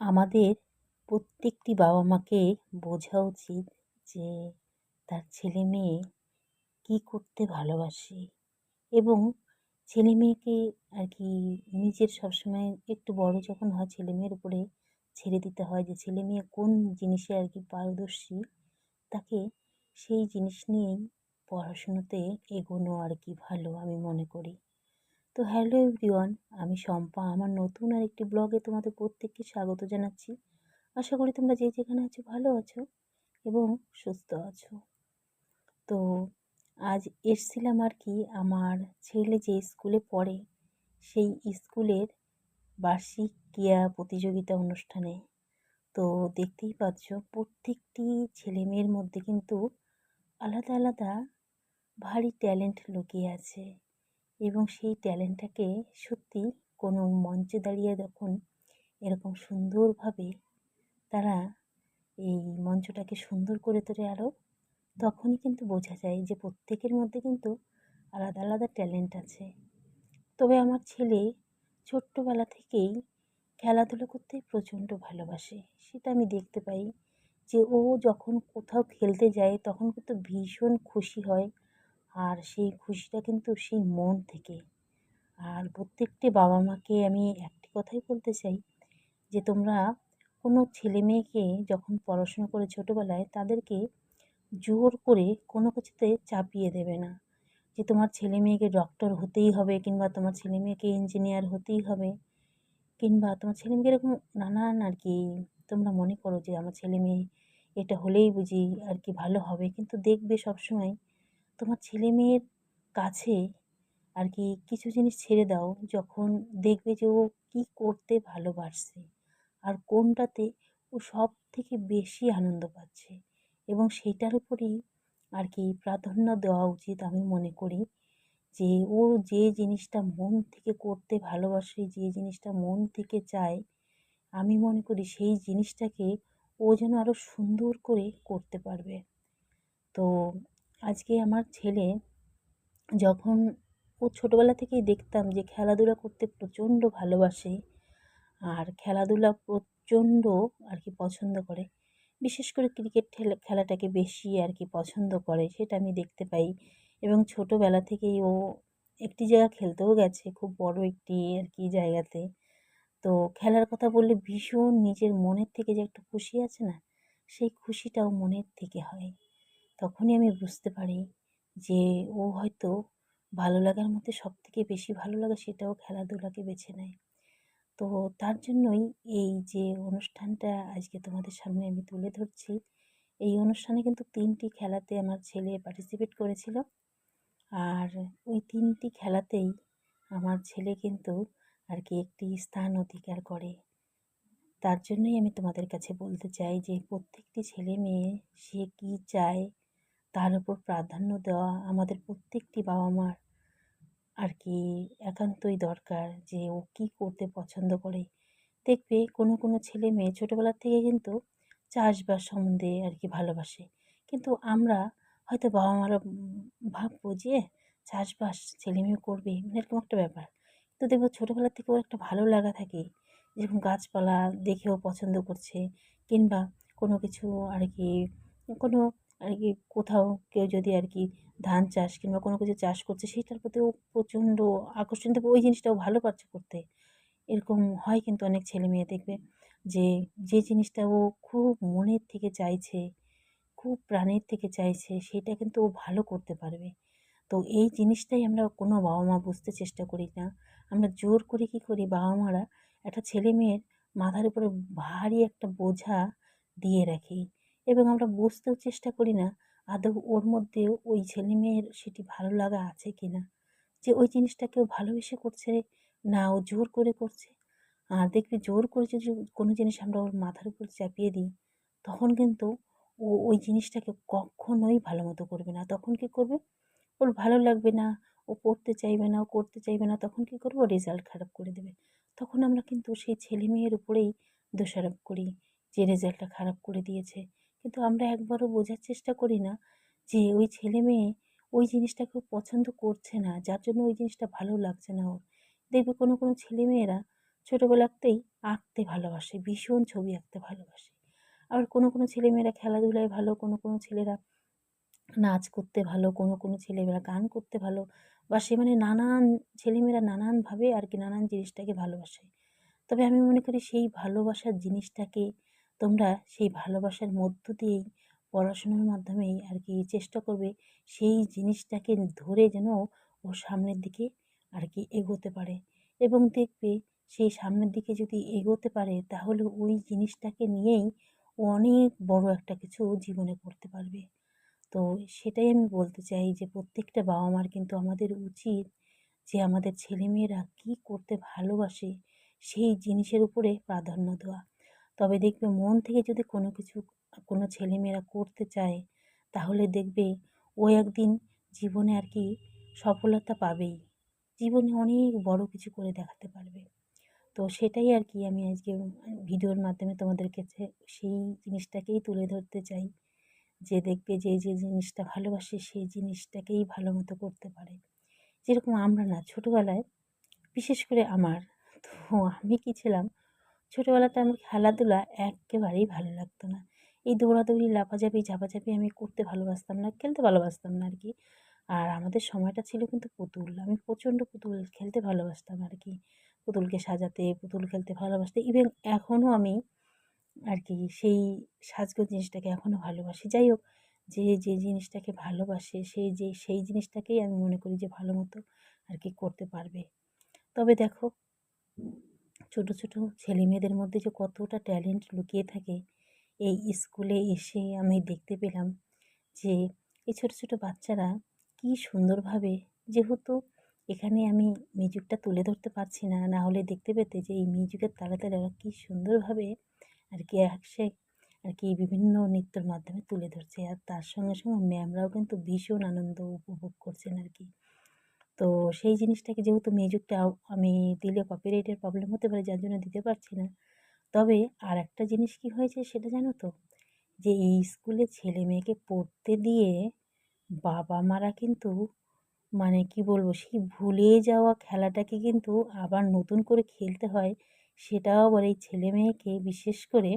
আমাদের প্রত্যেকটি বাবা মাকে বোঝা উচিত যে তার ছেলে মেয়ে কী করতে ভালোবাসে এবং ছেলে মেয়েকে আর কি নিজের সবসময় একটু বড় যখন হয় ছেলে মেয়ের উপরে ছেড়ে দিতে হয় যে ছেলে মেয়ে কোন জিনিসে আর কি পারদর্শী, তাকে সেই জিনিস নিয়েই পড়াশুনোতে এগোনো আর কি ভালো আমি মনে করি। তো হ্যালো এভরিওয়ান, আমি শম্পা। আমার নতুন আর একটি ব্লগে তোমাদের প্রত্যেককে স্বাগত জানাচ্ছি। আশা করি তোমরা যে যেখানে আছো ভালো আছো এবং সুস্থ আছো। তো আজ এসছিলাম আর কি আমার ছেলে যে স্কুলে পড়ে, সেই স্কুলের বার্ষিক ক্রীড়া প্রতিযোগিতা অনুষ্ঠানে। তো দেখতেই পাচ্ছ, প্রত্যেকটি ছেলে মেয়ের মধ্যে কিন্তু আলাদা আলাদা ভারী ট্যালেন্ট লুকিয়ে আছে। এবং সেই ট্যালেন্টটাকে সত্যি কোনো মঞ্চে দাঁড়িয়ে যখন এরকম সুন্দরভাবে তারা এই মঞ্চটাকে সুন্দর করে তোলে আরও তখনই কিন্তু বোঝা যায় যে প্রত্যেকের মধ্যে কিন্তু আলাদা আলাদা ট্যালেন্ট আছে। তবে আমার ছেলে ছোট্টবেলা থেকেই খেলাধুলো করতে প্রচণ্ড ভালোবাসে। সেটা আমি দেখতে পাই যে ও যখন কোথাও খেলতে যায় তখন কিন্তু ভীষণ খুশি হয়। আর সেই খুশিটা কিন্তু সেই মন থেকে। আর প্রত্যেকটি বাবা মাকে আমি একটি কথাই বলতে চাই যে, তোমরা কোনো ছেলে মেয়েকে যখন পড়াশুনো করে ছোটোবেলায় তাদেরকে জোর করে কোনো কিছুতে চাপিয়ে দেবে না যে, তোমার ছেলে মেয়েকে ডক্টর হতেই হবে কিংবা তোমার ছেলে মেয়েকে ইঞ্জিনিয়ার হতেই হবে কিংবা তোমার ছেলে মেয়েকে এরকম নানান আর কি, তোমরা মনে করো যে, আমার ছেলে মেয়ে এটা হলেই বুঝি আর কি ভালো হবে। কিন্তু দেখবে সবসময় তোমার ছেলে মেয়ের কাছে আর কি কিছু জিনিস ছেড়ে দাও যখন দেখবে যে ও কী করতে ভালোবাসছে আর কোনটাতে ও সব থেকে বেশি আনন্দ পাচ্ছে। এবং সেইটার উপরেই আর কি প্রাধান্য দেওয়া উচিত আমি মনে করি যে ও যে জিনিসটা মন থেকে করতে ভালোবাসে, যে জিনিসটা মন থেকে চায়, আমি মনে করি সেই জিনিসটাকে ও যেন আরও সুন্দর করে করতে পারবে। তো আজকে আমার ছেলে যখন ও ছোটোবেলা থেকেই দেখতাম যে খেলাধুলা করতে প্রচণ্ড ভালোবাসে আর খেলাধুলা প্রচণ্ড আর কি পছন্দ করে, বিশেষ করে ক্রিকেট খেলাটাকে বেশি আর কি পছন্দ করে সেটা আমি দেখতে পাই। এবং ছোটোবেলা থেকেই ও একটি জায়গা খেলতেও গেছে, খুব বড় একটি আর কি জায়গাতে। তো খেলার কথা বললে ভীষণ নিজের মনের থেকে যে একটা খুশি আছে না, সেই খুশিটাও মনের থেকে হয়। তখনই আমি বুঝতে পারি যে ও হয়তো ভালো লাগার মধ্যে সব থেকে বেশি ভালো লাগা সেটাও খেলাধুলাকে বেছে নেয়। তো তার জন্যই এই যে অনুষ্ঠানটা আজকে তোমাদের সামনে আমি তুলে ধরছি, এই অনুষ্ঠানে কিন্তু তিনটি খেলাতে আমার ছেলে পার্টিসিপেট করেছিল। আর ওই তিনটি খেলাতেই আমার ছেলে কিন্তু আর কি একটি স্থান অধিকার করে। তার জন্যই আমি তোমাদের কাছে বলতে চাই যে প্রত্যেকটি ছেলে মেয়ে সে কী চায় তার উপর প্রাধান্য দেওয়া আমাদের প্রত্যেকটি বাবা মার আর কি একান্তই দরকার যে ও কী করতে পছন্দ করে। দেখবে কোনো কোনো ছেলে মেয়ে ছোটোবেলার থেকে কিন্তু চাষবাস সম্বন্ধে আর কি ভালোবাসে। কিন্তু আমরা হয়তো বাবা মারা ভাববো যে চাষবাস ছেলে মেয়ে করবে মানে এরকম একটা ব্যাপার। তো দেখব ছোটোবেলার থেকে ওর একটা ভালো লাগা থাকে। যেরকম গাছপালা দেখেও পছন্দ করছে, কিংবা কোনো কিছু আর কি কোনো আর কি কোথাও কেউ যদি আর কি ধান চাষ কিংবা কোনো কিছু চাষ করছে সেটার প্রতিও প্রচণ্ড আকর্ষণ থেকে ওই জিনিসটাও ভালো পারছে করতে। এরকম হয় কিন্তু অনেক ছেলে মেয়ে দেখবে যে যে জিনিসটা ও খুব মনের থেকে চাইছে, খুব প্রাণের থেকে চাইছে, সেটা কিন্তু ও ভালো করতে পারবে। তো এই জিনিসটাই আমরা কোনো বাবা মা বুঝতে চেষ্টা করি না। আমরা জোর করে কী করি, বাবা মারা একটা ছেলে মেয়ের মাথার উপরে ভারী একটা বোঝা দিয়ে রাখি। এবং আমরা বুঝতেও চেষ্টা করি না, আদৌ ওর মধ্যে ওই ছেলে মেয়ের সেটি ভালো লাগা আছে কি না যে ওই জিনিসটা কেউ ভালোবেসে করছে না ও জোর করে করছে? আর দেখবি জোর করে যদি কোনো জিনিস আমরা ওর মাথার উপর চাপিয়ে দিই, তখন কিন্তু ও ওই জিনিসটাকে কখনোই ভালো মতো করবে না। তখন কী করবে? ওর ভালো লাগবে না, ও পড়তে চাইবে না, ও করতে চাইবে না, তখন কী করব? রেজাল্ট খারাপ করে দেবে। তখন আমরা কিন্তু সেই ছেলে মেয়ের উপরেই দোষারোপ করি যে রেজাল্টটা খারাপ করে দিয়েছে। কিন্তু আমরা একবারও বোঝার চেষ্টা করি না যে ওই ছেলে মেয়ে ওই জিনিসটা কেউ পছন্দ করছে না, যার জন্য ওই জিনিসটা ভালো লাগছে না ওর। দেখবে কোনো কোনো ছেলে মেয়েরা ছোটোবেলাতেই আঁকতে ভালোবাসে, ভীষণ ছবি আঁকতে ভালোবাসে। আবার কোনো কোনো ছেলেমেয়েরা খেলাধুলায় ভালো, কোনো কোনো ছেলেরা নাচ করতে ভালো, কোনো কোনো ছেলেমেয়েরা গান করতে ভালোবাসে মানে নানান ছেলেমেয়েরা নানানভাবে আর কি নানান জিনিসটাকে ভালোবাসে। তবে আমি মনে করি সেই ভালোবাসার জিনিসটাকে তোমরা সেই ভালোবাসার মধ্য দিয়েই পড়াশোনার মাধ্যমেই আর কি চেষ্টা করবে, সেই জিনিসটাকে ধরে যেন ও সামনের দিকে আর কি এগোতে পারে। এবং দেখবে সেই সামনের দিকে যদি এগোতে পারে, তাহলে ওই জিনিসটাকে নিয়েই ও অনেক বড় একটা কিছু জীবনে করতে পারবে। তো সেটাই আমি বলতে চাই যে, প্রত্যেকটা বাবা মার কিন্তু আমাদের উচিত যে, আমাদের ছেলেমেয়েরা কী করতে ভালোবাসে, সেই জিনিসের উপরে প্রাধান্য দেওয়া। তবে দেখবে মন থেকে যদি কোনো কিছু, কোনো ছেলেমেয়েরা করতে চায়, তাহলে দেখবে ও একদিন জীবনে আর কি সফলতা পাবেই। জীবনে অনেক বড় কিছু করে দেখাতে পারবে। তো সেটাই আর কি আমি আজকে ভিডিওর মাধ্যমে তোমাদের কাছে সেই জিনিসটাকেই তুলে ধরতে চাই। যে দেখবে যে যে জিনিসটা ভালোবাসে সেই জিনিসটাকেই ভালো মতো করতে পারে। যেরকম আমরা না, ছোটোবেলায়, বিশেষ করে আমার, তো আমি কী ছিলাম ছোটোবেলাতে আমার খেলাধুলা একেবারেই ভালো লাগতো না। এই দৌড়াদৌড়ি, লাফাঝাপি, ঝাপাঝাপি আমি করতে ভালোবাসতাম না, খেলতে ভালোবাসতাম না আর কি আর আমাদের সময়টা ছিল কিন্তু পুতুল। আমি প্রচণ্ড পুতুল খেলতে ভালোবাসতাম আর কি পুতুলকে সাজাতে, পুতুল খেলতে ভালোবাসতে। ইভেন এখনও আমি আর কি সেই সাজগোজ জিনিসটাকে এখনও ভালোবাসি। যাই হোক, যে যে জিনিসটাকে ভালোবাসে সেই যে, সেই জিনিসটাকেই আমি মনে করি যে ভালো মতো আর কি করতে পারবে। তবে দেখো ছোটো ছোটো ছেলে মেয়েদের মধ্যে যে কতটা ট্যালেন্ট লুকিয়ে থাকে, এই স্কুলে এসে আমি দেখতে পেলাম যে এই ছোটো ছোটো বাচ্চারা কী সুন্দরভাবে যেহেতু এখানে আমি মিউজিকটা তুলে ধরতে পারছি না না হলে দেখতে পেতে যে এই মিউজিকের তালে তালে ওরা কী সুন্দরভাবে আর কি একসে আর কি বিভিন্ন নৃত্যর মাধ্যমে তুলে ধরছে। আর তার সঙ্গে সঙ্গে ম্যামরাও কিন্তু ভীষণ আনন্দ উপভোগ করছেন আর কি। তো সেই জিনিসটাকে যেহেতু মিউজিকটা আমি দিলে কপিরাইটের প্রবলেম হতে পারে, যার জন্য দিতে পারছি না। তবে আর একটা জিনিস কি হয়েছে সেটা জানো তো? যে এই স্কুলে ছেলে মেয়েকে পড়তে দিয়ে বাবা মারা কিন্তু মানে কি বলব, সেই ভুলে যাওয়া খেলাটাকে কিন্তু আবার নতুন করে খেলতে হয়, সেটাও আবার এই ছেলে মেয়েকে বিশেষ করে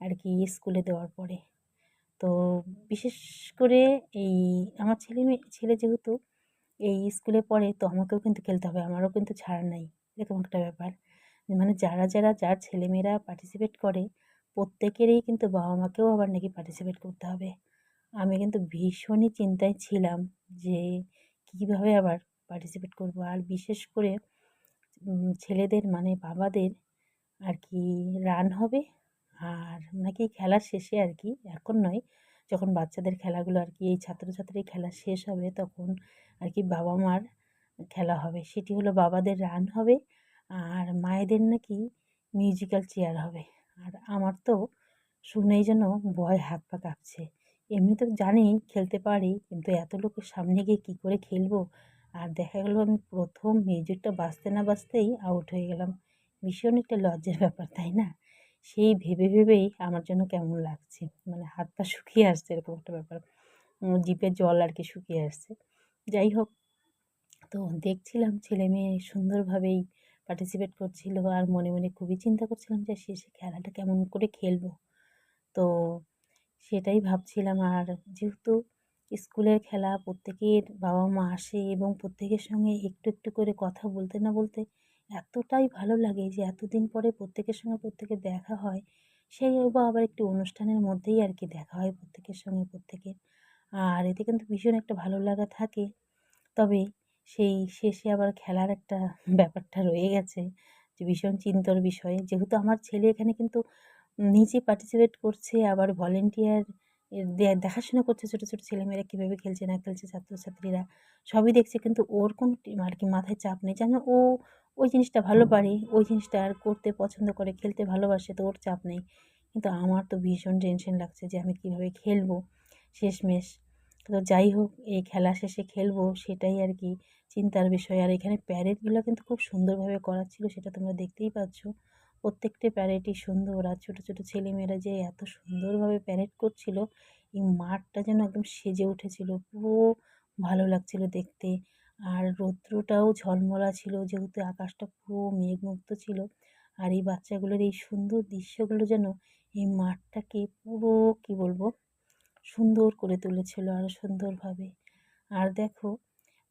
আর কি স্কুলে দেওয়ার পরে। তো বিশেষ করে এই আমার ছেলে মেয়ে, ছেলে যেহেতু এই স্কুলে পড়ে তো আমাকেও কিন্তু খেলতে হবে, আমারও কিন্তু ছাড় নাই, এরকম একটা ব্যাপার। মানে যারা যারা, যার ছেলেমেয়েরা পার্টিসিপেট করে, প্রত্যেকেরই কিন্তু বাবা মাকেও আবার নাকি পার্টিসিপেট করতে হবে। আমি কিন্তু ভীষণই চিন্তায় ছিলাম যে কীভাবে আবার পার্টিসিপেট করব, আর বিশেষ করে ছেলেদের মানে বাবাদের আর কি রান হবে, আর নাকি খেলার শেষে আর কি, এখন নয় যখন বাচ্চাদের খেলাগুলো আর কি, এই ছাত্রছাত্রীর খেলা শেষ হবে তখন আর কি বাবা মার খেলা হবে। সেটি হলো বাবাদের রান হবে আর মায়েদের নাকি মিউজিক্যাল চেয়ার হবে। আর আমার তো শুনেই যেন ভয় হাত পা কাঁপছে। এমনি তো জানি খেলতে পারি, কিন্তু এত লোকের সামনে গিয়ে কী করে খেলব? আর দেখা গেলো আমি প্রথম মিউজিকটা বাজতে না বাজতেই আউট হয়ে গেলাম। ভীষণ একটা লজ্জার ব্যাপার, তাই না? সেই ভেবে ভেবেই আমার জন্য কেমন লাগছে। মানে হাত পা শুকিয়ে আসছে এরকম একটা ব্যাপার। জিপের জল আর কি শুকিয়ে আসছে। যাই হোক, তো দেখছিলাম ছেলে মেয়ে সুন্দরভাবেই পার্টিসিপেট করছিল আর মনে মনে খুবই চিন্তা করছিলাম যে শেষে খেলাটা কেমন করে খেলব। তো সেটাই ভাবছিলাম আর যেহেতু স্কুলের খেলা প্রত্যেকের বাবা মা আসে এবং প্রত্যেকের সঙ্গে একটু একটু করে কথা বলতে না বলতে এতটাই ভালো লাগে যে এতদিন পরে প্রত্যেকের সঙ্গে প্রত্যেকের দেখা হয় সেই বা আবার একটি অনুষ্ঠানের মধ্যেই আর কি দেখা হয় প্রত্যেকের সঙ্গে প্রত্যেকের। আর এতে কিন্তু ভীষণ একটা ভালো লাগা থাকে। তবে সেই শেষে আবার খেলার একটা ব্যাপারটা রয়ে গেছে যে ভীষণ চিন্তর বিষয়ে। যেহেতু আমার ছেলে এখানে কিন্তু নিজে পার্টিসিপেট করছে, আবার ভলেন্টিয়ার দেখাশোনা করছে ছোটো ছোটো ছেলেমেয়েরা কীভাবে খেলছে, না খেলছে ছাত্রছাত্রীরা, সবই দেখছে কিন্তু ওর কোনো আর কি মাথায় চাপ নেই। যেন ও ওই জিনিসটা ভালো পারে ওই জিনিসটা আর করতে পছন্দ করে, খেলতে ভালোবাসে তো ওর চাপ নেই। কিন্তু আমার তো ভীষণ টেনশন লাগছে যে আমি কীভাবে খেলব শেষমেশ। তো যাই হোক, এই খেলা শেষে খেলব সেটাই আর কি চিন্তার বিষয়। আর এখানে প্যারেডগুলো কিন্তু খুব সুন্দরভাবে করা ছিল সেটা তোমরা দেখতেই পাচ্ছ। প্রত্যেকটা প্যারেডই সুন্দর আর ছোটো ছোটো ছেলেমেয়েরা যে এত সুন্দরভাবে প্যারেড করছিল, এই মাঠটা যেন একদম সেজে উঠেছিল। পুরো ভালো লাগছিল দেখতে। আর রৌদ্রটাও ঝলমলা ছিল, যেহেতু আকাশটা পুরো মেঘমুক্ত ছিল। আর এই বাচ্চাগুলোর এই সুন্দর দৃশ্যগুলো যেন এই মাঠটাকে পুরো, কী বলব, সুন্দর করে তুলেছিল আরও সুন্দরভাবে। আর দেখো,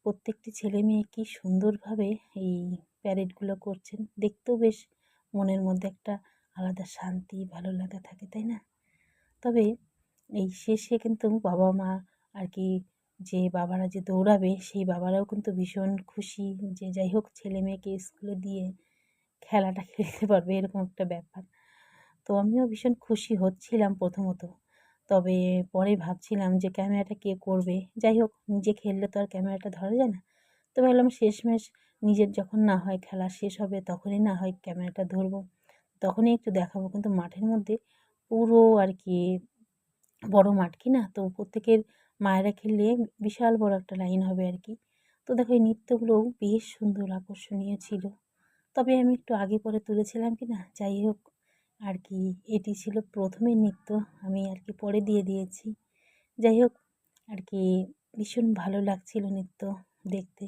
প্রত্যেকটি ছেলে মেয়ে কী সুন্দরভাবে এই প্যারেডগুলো করছেন। দেখতেও বেশ মনের মধ্যে একটা আলাদা শান্তি, ভালো লাগা থাকে, তাই না? তবে এই শেষে কিন্তু বাবা মা আর কি যে বাবারা যে দৌড়াবে, সেই বাবারাও কিন্তু ভীষণ খুশি যে যাই হোক ছেলে মেয়েকে স্কুলে দিয়ে খেলাটা খেলতে পারবে, এরকম একটা ব্যাপার। তো আমিও ভীষণ খুশি হচ্ছিলাম প্রথমত। তবে পরে ভাবছিলাম যে ক্যামেরাটা কে করবে? যাই হোক, নিজে খেললে তো আর ক্যামেরাটা ধরা যায় না। তো ভাবলাম শেষমেশ নিজের যখন না হয় খেলা শেষ হবে, তখনই না হয় ক্যামেরাটা ধরবো। তখনই একটু দেখাবো, কিন্তু মাঠের মধ্যে পুরো আর কি বড় মাঠ কি না? তো প্রত্যেকের মায়েরা খেললে বিশাল বড় একটা লাইন হবে আর কি তো দেখো, এই নৃত্যগুলোও বেশ সুন্দর আকর্ষণীয় ছিল। তবে আমি একটু আগে পরে তুলেছিলাম কি না, যাই হোক আর কি এটি ছিল প্রথমের নৃত্য, আমি আর কি পরে দিয়ে দিয়েছি। যাই হোক আর কি ভীষণ ভালো লাগছিল নৃত্য দেখতে।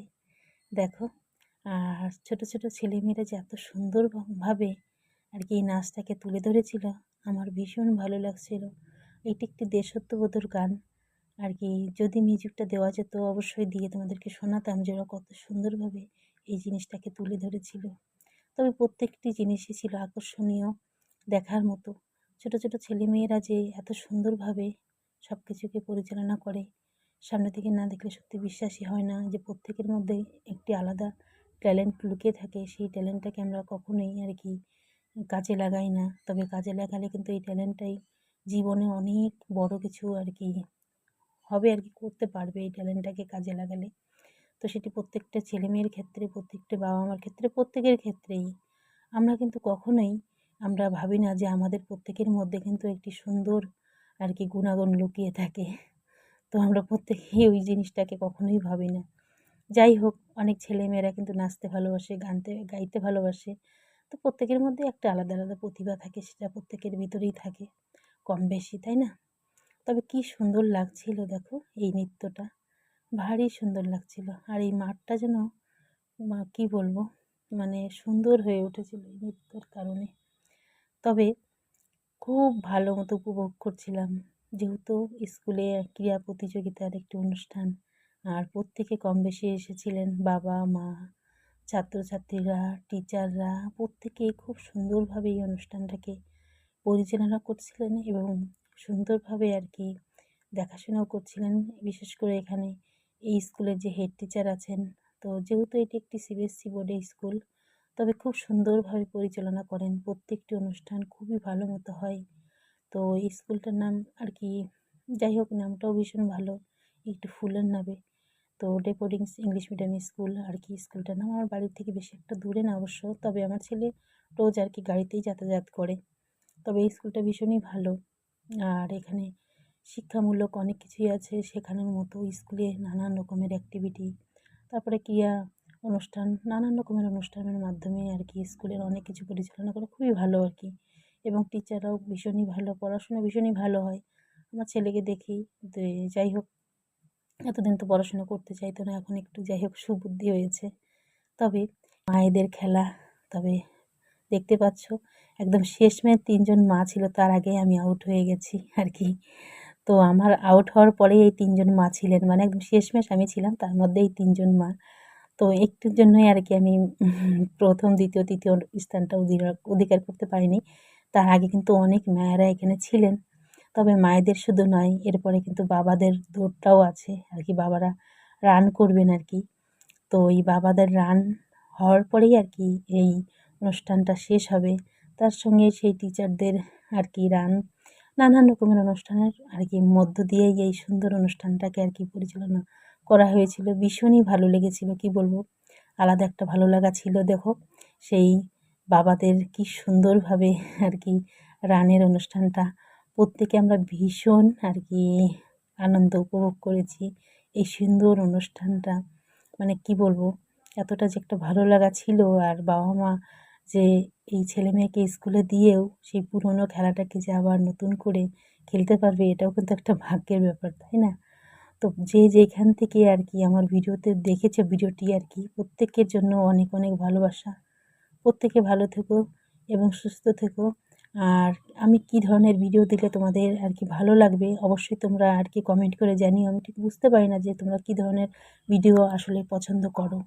দেখো, আর ছোট ছোট ছেলেমেয়েরা যে এত সুন্দরভাবে আর কি এই নাচটাকে তুলে ধরেছিল, আমার ভীষণ ভালো লাগছিল। এটি একটি দেশত্ববোধর গান। আর কি যদি মিউজিকটা দেওয়া যেত অবশ্যই দিয়ে তোমাদেরকে শোনাতাম যে ওরা কত সুন্দরভাবে এই জিনিসটাকে তুলে ধরেছিল। তবে প্রত্যেকটি জিনিসই ছিল আকর্ষণীয় দেখার মতো। ছোট ছোট ছেলেমেয়েরা যে এত সুন্দরভাবে সব কিছুকে পরিচালনা করে, সামনে থেকে না দেখলে সত্যি বিশ্বাসই হয় না যে প্রত্যেকের মধ্যে একটি আলাদা ট্যালেন্ট লুকিয়ে থাকে। সেই ট্যালেন্টটাকে আমরা কখনোই আর কি কাজে লাগাই না। তবে কাজে লাগালে কিন্তু এই ট্যালেন্টটাই জীবনে অনেক বড় কিছু আর কি হবে আর কি, করতে পারবে এই ট্যালেন্টটাকে কাজে লাগালে। তো সেটি প্রত্যেকটা ছেলেমেয়ের ক্ষেত্রে, প্রত্যেকটা বাবা মার ক্ষেত্রে, প্রত্যেকের ক্ষেত্রেই। আমরা কিন্তু কখনোই, আমরা ভাবি না যে আমাদের প্রত্যেকের মধ্যে কিন্তু একটি সুন্দর আর কি গুণাগুণ লুকিয়ে থাকে। তো আমরা প্রত্যেকেই ওই জিনিসটাকে কখনোই ভাবি না। যাই হোক, অনেক ছেলেমেয়েরা কিন্তু নাচতে ভালোবাসে, গানতে, গাইতে ভালোবাসে। তো প্রত্যেকের মধ্যে একটা আলাদা আলাদা প্রতিভা থাকে, সেটা প্রত্যেকের ভিতরেই থাকে। কম বেশি, তাই না? তবে কি সুন্দর লাগছিল দেখো এই নৃত্যটা। ভারী সুন্দর লাগছিল। আর এই মাঠটা যেন কী বলব মানে সুন্দর হয়ে উঠেছিল এই নৃত্যের কারণে। তবে খুব ভালো মতো উপভোগ করছিলাম। যেহেতু স্কুলে ক্রীড়া প্রতিযোগিতার একটি অনুষ্ঠান, আর প্রত্যেকে কম বেশি এসেছিলেন বাবা, মা, ছাত্রছাত্রীরা, টিচাররা, প্রত্যেকেই খুব সুন্দরভাবে এই অনুষ্ঠানটাকে পরিচালনা করছিলেন এবং সুন্দরভাবে আর কি দেখাশোনাও করছিলেন। বিশেষ করে এখানে এই স্কুলের যে হেড টিচার আছেন, তো যেহেতু এটি একটি সিবিএসসি বোর্ডের স্কুল, তবে খুব সুন্দরভাবে পরিচালনা করেন। প্রত্যেকটি অনুষ্ঠান খুবই ভালো মতো হয়। তো এই স্কুলটার নাম আর কি যাই হোক, নামটাও ভীষণ ভালো, একটু ফুলের নামে। তো ডেপোডিংস ইংলিশ মিডিয়াম স্কুল আর কি স্কুলটার নাম। আমার বাড়ির থেকে বেশি একটা দূরে না অবশ্য, তবে আমার ছেলে রোজ আর কি গাড়িতেই যাতায়াত করে। তবে এই স্কুলটা ভীষণই ভালো। আর এখানে শিক্ষামূলক অনেক কিছুই আছে। শেখানোর মতো স্কুলে নানান রকমের অ্যাক্টিভিটি তারপরে ক্রিয়া অনুষ্ঠান, নানান রকমের অনুষ্ঠানের মাধ্যমে আর কি স্কুলের অনেক কিছু পরিচালনা করে। খুবই ভালো আর কি। এবং টিচাররাও ভীষণই ভালো, পড়াশোনা ভীষণই ভালো হয়। আমার ছেলেকে দেখি যাই হোক, এতদিন তো পড়াশোনা করতে চাইতো না, এখন একটু যাই হোক সুবুদ্ধি হয়েছে। তবে মায়েদের খেলা, তবে দেখতে পাচ্ছ? একদম শেষমেশ তিনজন মা ছিল, তার আগে আমি আউট হয়ে গেছি আর কি তো আমার আউট হওয়ার পরেই এই তিনজন মা ছিলেন। মানে একদম শেষমেশ আমি ছিলাম, তার মধ্যে এই তিনজন মা। তো একটুর জন্যই আর কি আমি প্রথম, দ্বিতীয়, তৃতীয় স্থানটা অধিকার করতে পারিনি। তার আগে কিন্তু অনেক মায়েরা এখানে ছিলেন। তবে মায়েদের শুধু নয়, এরপরে কিন্তু বাবাদের দৌড়টাও আছে আর কি বাবারা রান করবেন আর কি তো এই বাবাদের রান হওয়ার পরেই আর কি এই অনুষ্ঠানটা শেষ হবে। তার সঙ্গে সেই টিচারদের আর কি রান, নানান রকমের অনুষ্ঠানের আর কি মধ্য দিয়েই এই সুন্দর অনুষ্ঠানটাকে আর কি পরিচালনা করা হয়েছিল। ভীষণই ভালো লেগেছিল, কি বলব? আলাদা একটা ভালো লাগা ছিল, দেখো। সেই বাবাদের কি সুন্দরভাবে আর কি রানের অনুষ্ঠানটা, প্রত্যেকে আমরা ভীষণ আর কি আনন্দ উপভোগ করেছি। এই সুন্দর অনুষ্ঠানটা মানে কি বলব? এতটা যে একটা ভালো লাগা ছিল, আর বাবা মা যে এই ছেলে মেয়েকে স্কুলে দিয়েও সেই পুরনো খেলাটাকে যে আবার নতুন করে খেলতে পারবে, এটাও কিন্তু একটা ভাগ্যের ব্যাপার, তাই না? তো যে যেখান থেকে আর কি আমার ভিডিওতে দেখেছে ভিডিওটি আর কি, প্রত্যেকের জন্য অনেক অনেক ভালোবাসা। প্রত্যেকে ভালো থেকো এবং সুস্থ থেকো। আর আমি কী ধরনের ভিডিও দিলে তোমাদের আর কি ভালো লাগবে, অবশ্যই তোমরা আর কি কমেন্ট করে জানিও। আমি ঠিক বুঝতে পারি না যে তোমরা কী ধরনের ভিডিও আসলে পছন্দ করো।